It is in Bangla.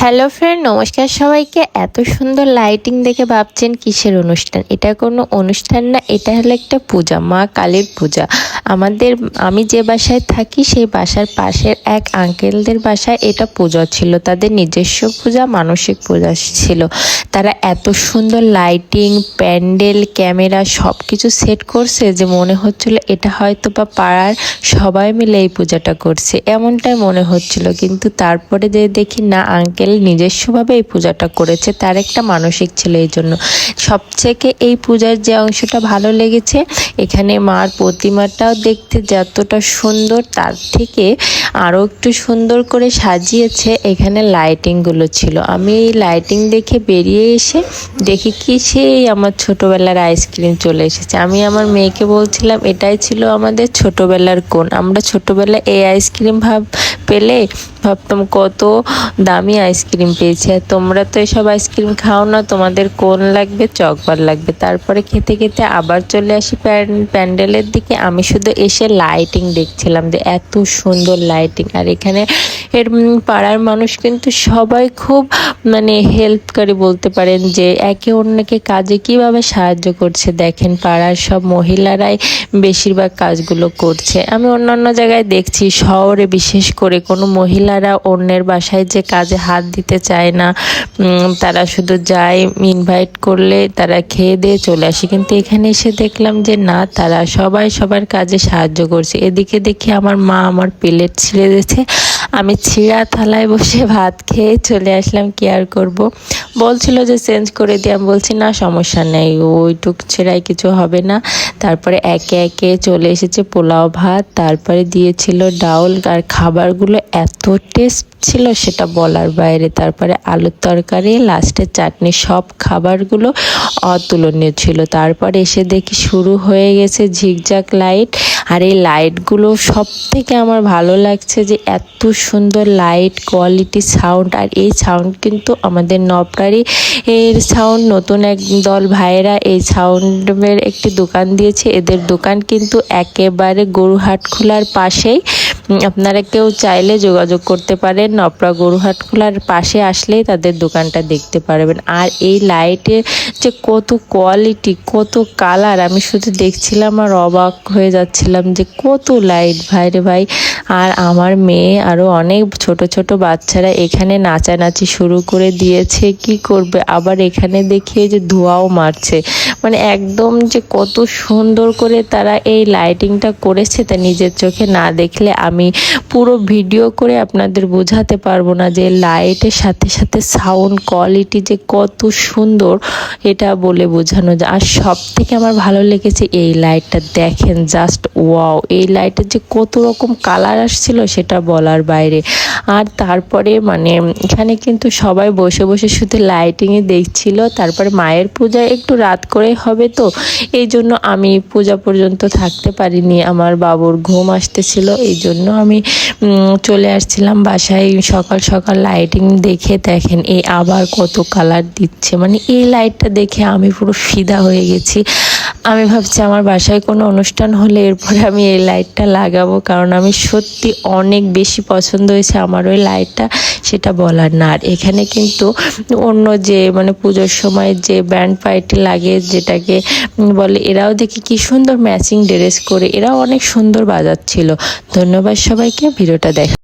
হ্যালো ফ্রেন্ড নমস্কার সবাইকে। এত সুন্দর লাইটিং দেখে ভাবছেন কিসের অনুষ্ঠান? এটা কোনো অনুষ্ঠান না, এটা হলো একটা পূজা, মা কালীর পূজা। আমাদের, আমি যে বাসায় থাকি, সেই বাসার পাশের এক আঙ্কেলদের বাসায় এটা পূজা ছিল। তাদের নিজস্ব পূজা, মানসিক পূজা ছিল। তারা এত সুন্দর লাইটিং প্যান্ডেল, ক্যামেরা সব কিছু সেট করছে যে মনে হচ্ছিল এটা হয়তো বা পাড়ার সবাই মিলে এই পূজাটা করছে। এমনটাই মনে হচ্ছিল। কিন্তু তারপরে যে দেখি না আঙ্কেল নিজস্বভাবে এই পূজাটা করেছে, তার একটা মানসিক ছিল এই জন্য। সবথেকে এই পূজার যে অংশটা ভালো লেগেছে, এখানে মার প্রতিমাটাও দেখতে যতটা সুন্দর, তার থেকে আরও একটু সুন্দর করে সাজিয়েছে এখানে লাইটিংগুলো ছিল। আমি এই লাইটিং দেখে বেরিয়ে এসে দেখি কি সেই আমার ছোটোবেলার আইসক্রিম চলে এসেছে। আমি আমার মেয়েকে বলছিলাম, এটাই ছিল আমাদের ছোটোবেলার কোন আমরা ছোটোবেলায় এই আইসক্রিম ভাব পেলে ভাবতাম কত দামি আইসক্রিম পেয়েছি। আর তোমরা তো এসব আইসক্রিম খাও না, তোমাদের কোন লাগবে? চকবার লাগবে। তারপরে খেতে খেতে আবার চলে আসি প্যান্ডেলের দিকে। আমি শুধু এসে লাইটিং দেখছিলাম যে এত সুন্দর লাইটিং আর এখানে এর পাড়ার মানুষ কিন্তু সবাই খুব মানে হেল্প করে বলতে পারেন যে একে অন্যকে কাজে কীভাবে সাহায্য করছে। দেখেন পাড়ার সব মহিলারাই বেশিরভাগ কাজগুলো করছে। আমি অন্যান্য জায়গায় দেখছি, শহরে বিশেষ করে কোনো মহিলারা অন্যের বাসায় যে কাজে হাত দিতে চায় না তারা শুধু যায় ইনভাইট করলে তারা খেয়ে দিয়ে চলে আসে। কিন্তু এখানে এসে দেখলাম যে না, তারা সবাই সবার কাজে সাহায্য করছে। এদিকে দেখি আমার মা আমার প্লেট ছিঁড়ে দিয়েছে। আমি ছিঁড়া থালায় বসে ভাত খেয়ে চলে আসলাম, কি আর করব? বলছিল যে চেঞ্জ করে দিয়ে আমি বলছি, না, সমস্যা নেই, ওইটুক ছেড়াই কিছু হবে না। তারপরে একে একে চলে এসেছে পোলাও ভাত তারপরে দিয়েছিল ডাউল আর খাবারগুলো এত টেস্ট ছিল সেটা বলার বাইরে। তারপরে আলুর তরকারি লাস্টে চাটনি, সব খাবারগুলো অতুলনীয় ছিল। তারপরে এসে দেখি শুরু হয়ে গেছে ঝিকঝাক লাইট আর এই লাইটগুলো সব থেকে আমার ভালো লাগছে যে এত সুন্দর লাইট কোয়ালিটি সাউন্ড আর এই সাউন্ড কিন্তু আমাদের নবকারি এর সাউন্ড নতুন এক দল ভাইয়েরা এই সাউন্ডের একটি দোকান দিয়েছে। এদের দোকান কিন্তু একেবারে গরুহাট খোলার পাশেই। আপনারা কেউ চাইলে যোগাযোগ করতে পারেন। নপরা গরুহাট খোলার পাশে আসলেই তাদের দোকানটা দেখতে পারবেন। আর এই লাইটের যে কত কোয়ালিটি কত কালার আমি শুধু দেখছিলাম আর অবাক হয়ে যাচ্ছিলাম যে কত লাইট ভাইরে ভাই, আর আমার মেয়ে আরও অনেক ছোট ছোট বাচ্চারা এখানে নাচানাচি শুরু করে দিয়েছে। কি করবে? আবার এখানে দেখিয়ে যে ধোঁয়াও মারছে। মানে একদম যে কত সুন্দর করে তারা এই লাইটিংটা করেছে তা নিজের চোখে না দেখলে আমি পুরো ভিডিও করে আপনাদের বোঝাতে পারব না যে লাইটের সাথে সাথে সাউন্ড কোয়ালিটি যে কত সুন্দর এটা বলে বোঝানো যায়। আর সব থেকে আমার ভালো লেগেছে এই লাইটটা দেখেন জাস্ট ওয়াও এই লাইটের যে কত রকম কালার আসছিল সেটা বলার বাইরে। আর তারপরে মানে এখানে কিন্তু সবাই বসে বসে শুধু লাইটিংয়ে দেখছিল, তারপরে মায়ের পূজা একটু রাত করে হবে তো, এই জন্য আমি পূজা পর্যন্ত থাকতে পারিনি, আমার বাবুর ঘুম আসতেছিল, এই জন্য আমি চলে আসছিলাম বাসায়, সকাল সকাল লাইটিং দেখে দেখেন এই আবার কত কালার দিচ্ছে। মানে এই লাইটটা দেখে আমি পুরো ফিদা হয়ে গেছি। আমি ভাবছি আমার বাসায় কোনো অনুষ্ঠান হলে এরপরে আমি এই লাইটটা লাগাবো, কারণ আমি সত্যি অনেক বেশি পছন্দ হয়েছে আমার ওই লাইটটা, সেটা বলার না। আর এখানে কিন্তু অন্য যে মানে পুজোর সময় যে ব্যান্ড পার্টি লাগে, যেটাকে বলে, এরাও দেখি কি সুন্দর ম্যাচিং ড্রেস করে, এরাও অনেক সুন্দর বাজাচ্ছিল। ধন্যবাদ সবাইকে, ভিডিওটা দেখা